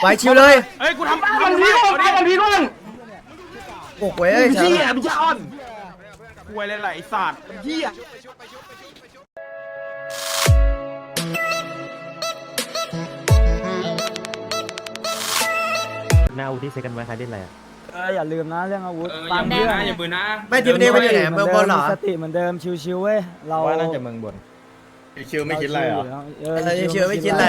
ไหวชิวเลยเฮ้ยกูทำบ้านพี่ก่อนบ้านพี่ก่อนโอ้โหเอ้ยเหี้ยพี่จะอ่อนกูอะไรล่ะไอ้สัตว์เหี้ยหน้าอูที่เซกันไว้ใครเล่นอะไรอะเอออย่าลืมนะเรื่องอาวุธเออฟัอย่ามเพื่ออนะอย่ามือนะไม่ทีมนี้มันอยู่ไหนเมืองบนเหรอสติเหมือนเดิมชิวๆเว้ยเราว่าน่าจะเมืองบน คิวไม่คิดอะไรเหรอเออเออชิวๆไม่คิดอะไร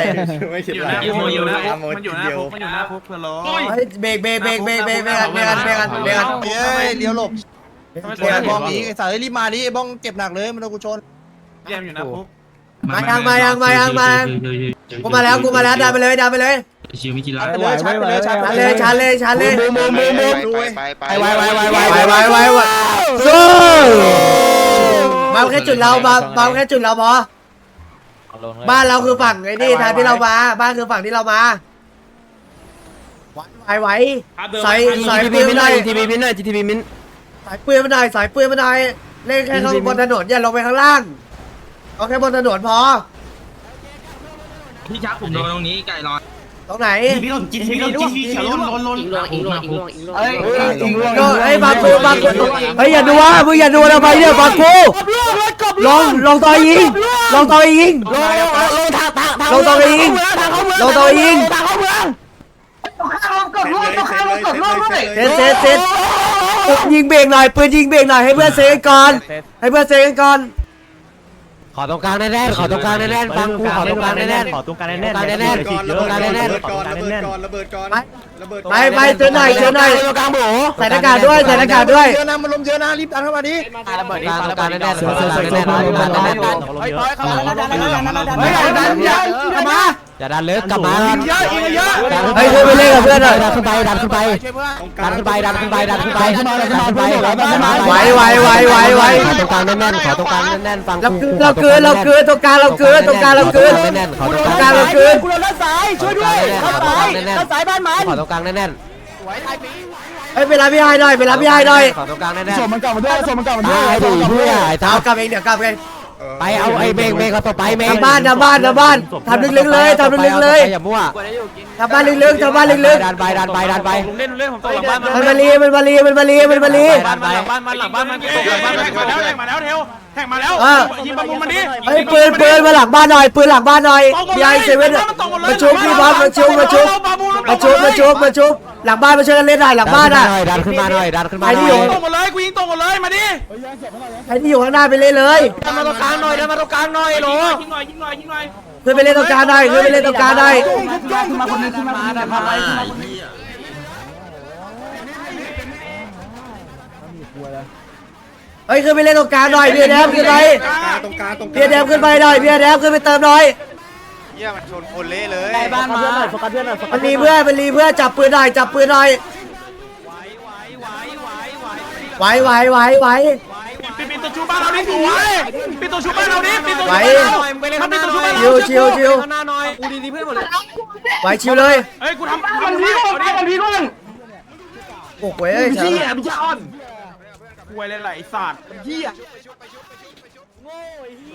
ไม่คิดอยู่อะไรนะมันอยู่นะตามโมมันอยู่ทีนะเดียวมันอยู่นะพุกเพื่อนร้อเฮ้ยเบรกเบรกเบรกเบรกเบรกเบรกกันเบรกกันเบรกกันเบรกกันเย้ยเลี้ยวหลบเบรกไอ้กันบ้องหนีไอ้สายรีบมาดิไอ้บ้องเจ็บหนักเลยมันโดนกูชนเยี่ยมอยู่นะพุกมายังมายังมายังมากูมาแล้วกูมาแล้วดันไปเลยดันไปเลยชิวไม่กินชัละดไปเลยชัดไปเลยชัดชัไปนเลยชันเลยชันเลยมูมูมูมูไปไปไวไวไวไวไวไวไวไวสู้มาแค่จุดเรามามาแค่จุดเราพอ บ้านเราคือฝั่งไอ้นี่ทางที่เรามา บ้านคือฝั่งที่เรามาไหวไหวใส่ใส่ปืนมาหน่อยทีพีมินหน่อยทีพีมินสายปืนมาหน่อยสายปืนมาหน่อยเล่นแค่ข้างบนถนนอย่าลงไปข้างล่างเอาแค่บนถนนพอพี่ชักผมโดนตรงนี้ไก่ลอย ตรงไหนพี่ต้องกินพี่ต้องกินพี่เขียวล้นล้นล้นอิงลวงอิงลวงอิงลวงอิงลวงเอ้ยก็ไอ้ยบางกูบางกูเฮ้ยอย่าดูว่ามึงอย่าดูอะไรไปเนี่ยบางกูลงลงต่อยิงลงต่อยิงลงลงลงทางทางลงต่อยิงลงต่อยิงทางเข้าเมืองข้ามกดรถต้องข้ามกดรถด้วยเซตเซตเซตปืนยิงเบรกหน่อยปืนยิงเบรกหน่อยให้เพื่อนเซฟกันก่อนให้เพื่อนเซฟกันก่อน ขอตรงกลางแน่นๆขอตรงกลางแน่นๆฟังกูขอตรงกลางแน่นๆขอตรงกลางแน่นๆระตรงกลางเบิแน่ดนก่อนๆระตรเบิงดกลางก่อนแน่นระๆเบิดก่อนระเบิดก่อนระเบิดก่อนระเบิดไปไปเจอหน่อยเจอหน่อยตัวกลางโบใส่หน้ากากด้วยใส่หน้ากากด้วยเยอะนะมันลมเยอะนะรีบดันเข้ามาดิตรงกลางตรงกลางแน่นๆตรงกลางแน่นๆตรงกลางแน่นๆเฮ้ยต่อยเข้ามาเฮ้ยดันยันกลับมาอ ย่าดันลึกกลับมาเยอะอีกเยอะเฮ้ยขึ้นไปเล่นกับเพื่อนหน่อยดันขึ้นไปดันขึ้นไปดันขึ้นไปดันขึ้นไปดันขึ้นไปดันขึ้นไปดันขึ้นไปไหวไหวไหวไหวไหวขอตรงกลางแน่นๆขอตรงกลางแน่นๆฟังเราเกินเราเกินเราเกินตรงกลางเราเกินตรงกลางเราเกินแน่นๆขอตตรรงงกกลาลางงเราเกินกูโดนด้านซ้ายช่วยด้วยด้านซ้ายด้านซ้ายบ้านมันขอตรงกลางแน่นเฮ้ยไปรับพี่ไฮหน่อยไปรับพี่ไฮหน่อยๆขอตรงกลางแน่นๆส่งมันกลับมาด้วยส่งมันกลับมาด้วยตายดิเพื่อไอ้เอาท้ากลับเองเดี๋ยวกลับเอง ไปเอาไอ้เมงเมงเขาต่อไปเมงทำบ้านทำบ้านทำบ้านทำลึกๆเลยทำลึกๆเลยอย่ามั่วทำบ้านลึกๆทำบ้านลึกดันไปดันไปดันไปลุงเล่นลุงเล่นผมตกหลังบ้านๆมันมาลีมันมาลีมันมาลีมันมาลีบ้านมาหลังบ้านมาหลังบ้านมันตกหลังบ้านแทงมาแล้วแทงมาแล้วเทว แทงมาแล้วยิงประมูลมันดิเฮ้ยปืนปืนมาหลังบ้านหน่อยปืนหลังบ้านหน่อยพี่ไอเซเว่นมาชุบพี่บอสมาชุบมาชุบมาชุบมาชุบมาชุบหลังบ้านมาช่วยกันเล่นหน่อยหลังบ้านอะ ดันขึ้นมาหน่อย ดันขึ้นมาหไอ้น่นี่อยอยู่ตกหมดเลยกูยิงตกหมดเลยมาดิใครที่อยู่ข้างหน้าไปเล่นเลยดันมาตรงกลางหน่อยดันมาตรงกลางหน่อยโหลยิงหน่อยยิงหน่อยยิงหน่อยขึ้นไปเล่นตรงกลางได้ขึ้นไปเล่นตรงกลางได้ ขึ้นมาคนนึงขึ้นมาคนนึงขึ้นมา เฮ้ยขึ้นไปเล่นตรงกลางหน่อยพี่แดมขึ้นไปตรงกลางตรงกลางพี่แดมขึ้นไปหน่อยพี่แดมขึ้นไปเติมหน่อยเยี่ยมันชนคนเละเลยบ้านมาโฟกัสเพื่อนหน่อยโฟกัมัสนรีเพื่อนมันรีเพื่อนจับปืนหน่อยจับปืนหน่อยไหวไหวไหวไหวปิดปิดตัวชูบ้านเราดิสวยปิดตัวชูบ้านเราดิปิดตัวชูไหวบ้านเราถ้าปิดตัวชูบ้านเราชิวชิวชิวข้างหน้าหน่อยกูดีๆเพื่อนหมดเลยไหวชิวเลยเฮ้ยกูทำบ้านพี่ก่อนบ้านพี่ก่อนโอ้โหเอ้ยเหี้ยพี่จะอ่อน กูอะไรล่ะไอ้สัตว์เหี้ย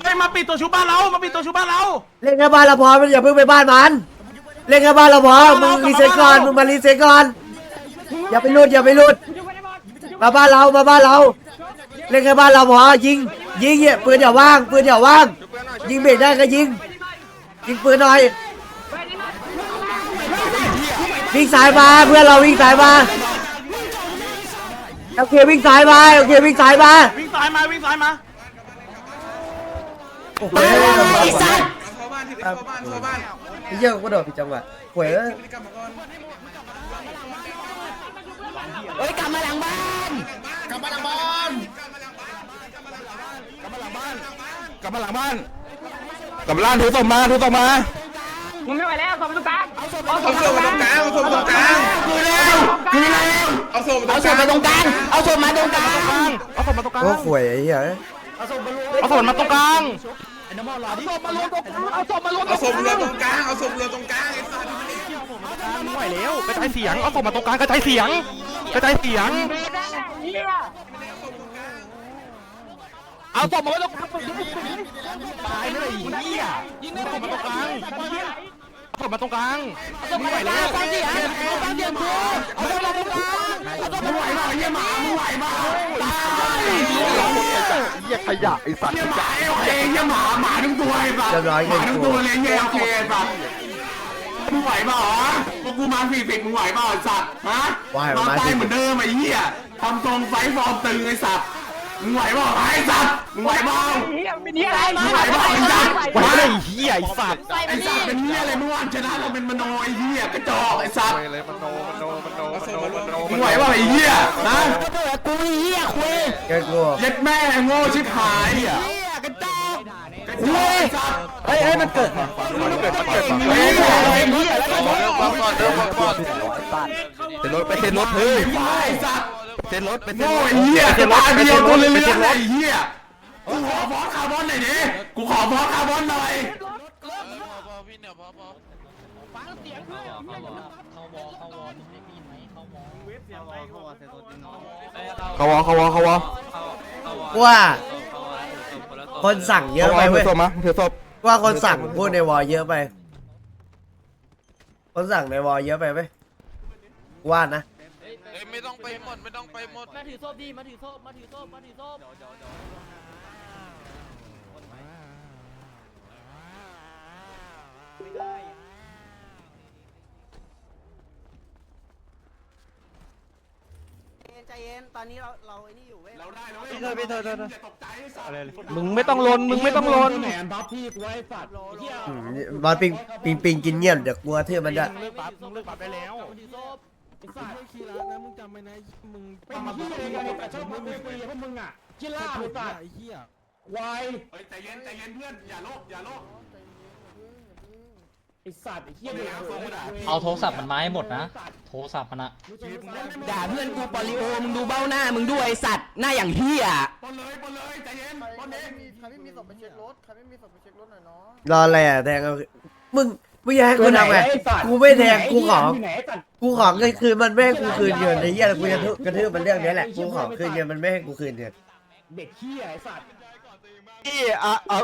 เฮ้ยมาปิดตัวชูบ้านเรามาปิดตัวชูบ้านเรา เล่นแค่บ้านเราพอมันอย่าเพิ่งไปบ้านมัน เล่นแค่บ้านเราพอมึงรีเซ็ตก่อนมึงมารีเซ็ตก่อนอย่าไปหลุดอย่าไปหลุดมาบ้านเรามาบ้านเรา เล่นแค่บ้านเราพอยิง ยิงเนี่ยปืนอย่าว่างปืนอย่าว่าง ยิงเบรกได้ก็ยิง ยิงปืนหน่อยวิ่งสายมาเพื่อนเราวิ่งสายมา โอเควิ่งสายมาโอเควิ่งสายมาวิ่งซ้ายมาวิ่งซ้ายมาโอ้โหไอ้สัสไอ้เหี้ยกูโดดผิดจังหวะหวยเอ้ยกลับมาหลังบ้านกลับมาหลังบ้านกลับมาหลังบ้านถือศพมาถือศพมามึงไม่ไหวแล้วส่งไปตรงกลางเอาศพมาตรงกลางเอาศพมาตรงกลางคือแล้วคือแล้ว เอาศพมาตรงกลาง เอาศพมาตรงกลาง เอาศพมาตรงกลาง โอ้หวยไอ้เหี้ยเอาศพมาตรงกลางเอาศพมารวมเอาศพเรือตรงกลาง เอาศพเรือตรงกลางไอ้สัตว์ไม่ไหวแล้วกระจายเสียง เอาศพมาตรงกลางกระจายเสียงกระจายเสียง เอาศพมาไว้ตรงกลางตายเลยเหี้ยยิงได้ศพมาตรงกลางเอา ศพมาตรงกลางส่งมาตรงกลางฟังเสียงฟังเสียงกูเอาส่งมาตรงกลางเอาส่งมาตรงกลาเยี่ยหมามึงไหวเปล่าเหี้ยขยะไอ้สัตว์เยี่ยหมาโอเคเยี่ยหมาหมาทั้งตัวไอ้สัตว์หมานทั้งตัวเลยเยี่ยโอเคไอ้สัตว์มึงไหวเปล่าอ๋อพวกกูมาสี่สิบมึงไหวเปล่าไอ้สัตว์ฮะมามาไปเหมือนเดิมไอ้เหี้ยทำตรงไฟฟอร์มตึงไอ้สัตว์มึงไหวเปล่าไอ้สัตว์มึงไหวเปล่า นี่อะไรมึงไหวเปล่าไอ้สัตว์ไว้เลยไอ้เหี้ยไอ้สัตว์ไอ้สัตว์เป็นเหี้ยอะไรเมื่อวานชนะเราเป็นมโนไอ้เหี้ยกระจอกไอ้สัตว์เลยมันโนมันโนมันโนมันโนมันโนมึงไหวเปล่าไอ้เหี้ยนะก็เปิดกูเหี้ยคุยเกินกูเย็ดแม่โง่ชิบหายอะเหี้ยกระจอกกระจอกไอ้สัตว์เฮ้ยเฮ้ยมันเกิดมันเกิดมันเกิดเฮ้ยไอ้เหี้ยแล้วก็เริ่มก่อนเริ่มก่อนเซ็นรถไปเซ็นรถเฮ้ยไอ้สัตว์เซ็นรถไปเซ็นโง่รถไอ้เหี้ยจะตายไปเกิดียวตัวเลื้อนๆไอ้เหี้ยกู กูขอฟอสคาร์บอนหน่อยดิ กูขอฟอสคาร์บอนหน่อยเขาวอเขาวอเขาวอกูว่าคนสั่งเยอะไปเถืเว้อยศพมาถือศพกว่าคนสั่งพูดในวอเยอะไป คนสั่งในวอเยอะไปไหมกว่านะไม่ต้องไปหมดไม่ต้องไปหมด มาถือโซ่ดีมาถือโซ่มาถือโซ่มาถือโซ่ ใจเย็นตอนนี้เราเราไอ้นี่อยู่เว้ยเราได้แล้วเว้ยพี่เธอพี่เธออย่าตกใจไอ้สัตว์มึงไม่ต้องลนมึงไม่ต้องลน แหนบัฟพี่กูไอ้สัตว์เหี้ยอืมบอลปิงปิงปิงกินเงียบเดี๋ยวกลัวเทื่อมันจะเลิกปรับมึงเลิกปรับได้แล้วมาถือโซ่ไอ้สัตว์ขี้ร้านนะมึงจำไว้นะมึงเป็นเหี้ยอะไรกันเนี่ยแต่ชอบมาคุยคุยพวกมึงอะขี้ล่าไอ้สัตว์ไอ้เหี้ยวายเฮ้ยใจเย็นใจเย็นเพื่อนอย่าโลภอย่าโลภ ไอ้สัตว์ไอ้เหี้ยเด็กเอาโทรศัพท์มันมาให้หมดนะ โทรศัพท์มันอะด่าเพื่อนกูปอลิโอมึงดูเบ้าหน้ามึงด้วยไอ้สัตว์หน้าอย่างเหี้ยปนเลยปนเลยใจเย็นปนเองใครไม่มีศพไปเช็ครถใครไม่มีศพไปเช็ครถหน่อยเนาะรออะไรอะแทงเอามึงมึงอยากให้กูทำไงกูไม่แทงกูขอไหนไอ้สัตว์กูขอเงินคืนมันไม่ให้กูคืนเงินไอ้เหี้ยกูจะทุกระทืบมันเรื่องนี้แหละกูขอคืนเงินมันไม่ให้กูคืนเงินเด็กเหี้ยไอ้สัตว์พี่อะเอา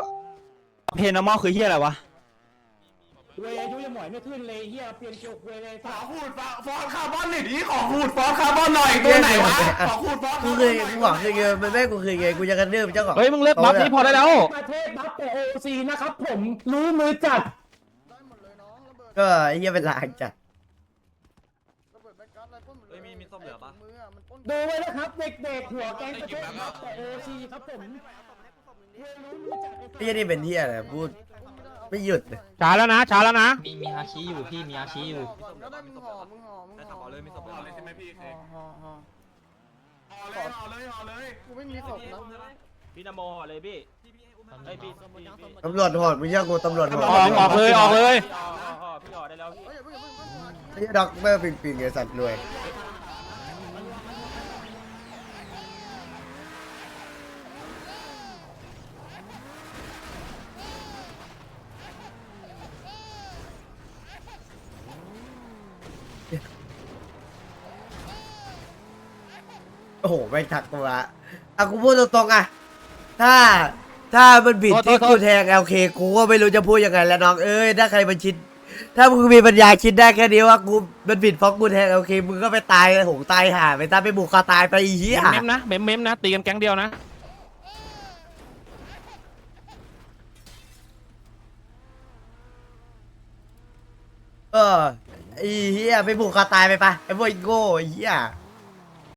เพนอมอคือเฮียอะไรวะ เวย์อายุยังหมอยไม่ขึ้นเลยเหี้ยเปลี่ยนเกี่ยวเวย์เลยขสัอตว์ขูดฟอสคาร์บอนหน่อยดิขอขูดฟอสคาร์บอนหน่อยตัวไหนวะขอขูดฟอสกูคืนกูขอคืนเงินมันไม่ให้กูคืนเงินกูจะกระทืบเจ้าของเฮ้ยมึงเลิกบัฟนี่พอได้แล้วประเทศบัฟแต่โอซีนะครับผมรู้มือจัดได้หมดเลยน้องระเบิดก็ไอ้เหี้ยเป็นลางจัดระเบิดแบ็คการ์ดอะไรปล้นหมดเลยมีมีศพเหลือปะมืออะมันปล้นดูไว้นะครับเด็กๆหัวแก๊งประเทศบัฟแต่โอซีครับผมรู้มือจัดไอ้เหี้ยนี่เป็นเหี้ยอะไรพูด ไม่หยุดเลยช้าแล้วนะช้าแล้วนะ มีมีอาชีอยู่พี่มีอาชีอยู่ก่อนก็ได้มึงห่อมึงห่อมึงห่อเลยมีศพห่อเลยใช่ไหมพี่ห่อห่อห่อห่อเลยห่อเลยห่อเลยกูไม่มีศพนะพี่นโมเลยพี่ไอ้พี่ตำรวจโหดมึงเชื่อกูตำรวจโหดออกออกเลยออกเลยพี่หอได้แล้วพี่เฮ้ยอย่าเพิ่งอย่าเพิ่งอย่าเพิ่งไอ้เหี้ยด็อกเตอร์ปิงปิงไอ้สัตว์รวย โอ้โหไม่ทักกูละอะกูพูดตรงๆอะ ถ้าถ้ามันผิดโทษที่โทษ กูแทงเอลเคกูก็ไม่รู้จะพูดยังไงแล้วน้องเอ้ยถ้าใครมันคิด ถ้ามึงมีปัญญาคิดได้แค่นี้ว่ากูมันผิดเพราะกูแทงเอลเคมึงก็ไปตายหงตายห่าไปตายไปบุกคอตายไปอีเหี้ยเมมนะเมมเมมนะตีกันแก๊งเดียวนะ เออ ไอ้เหี้ยไปบุกคอตายไปปะไอ้พวกไอ้โง่ไอ้เหี้ย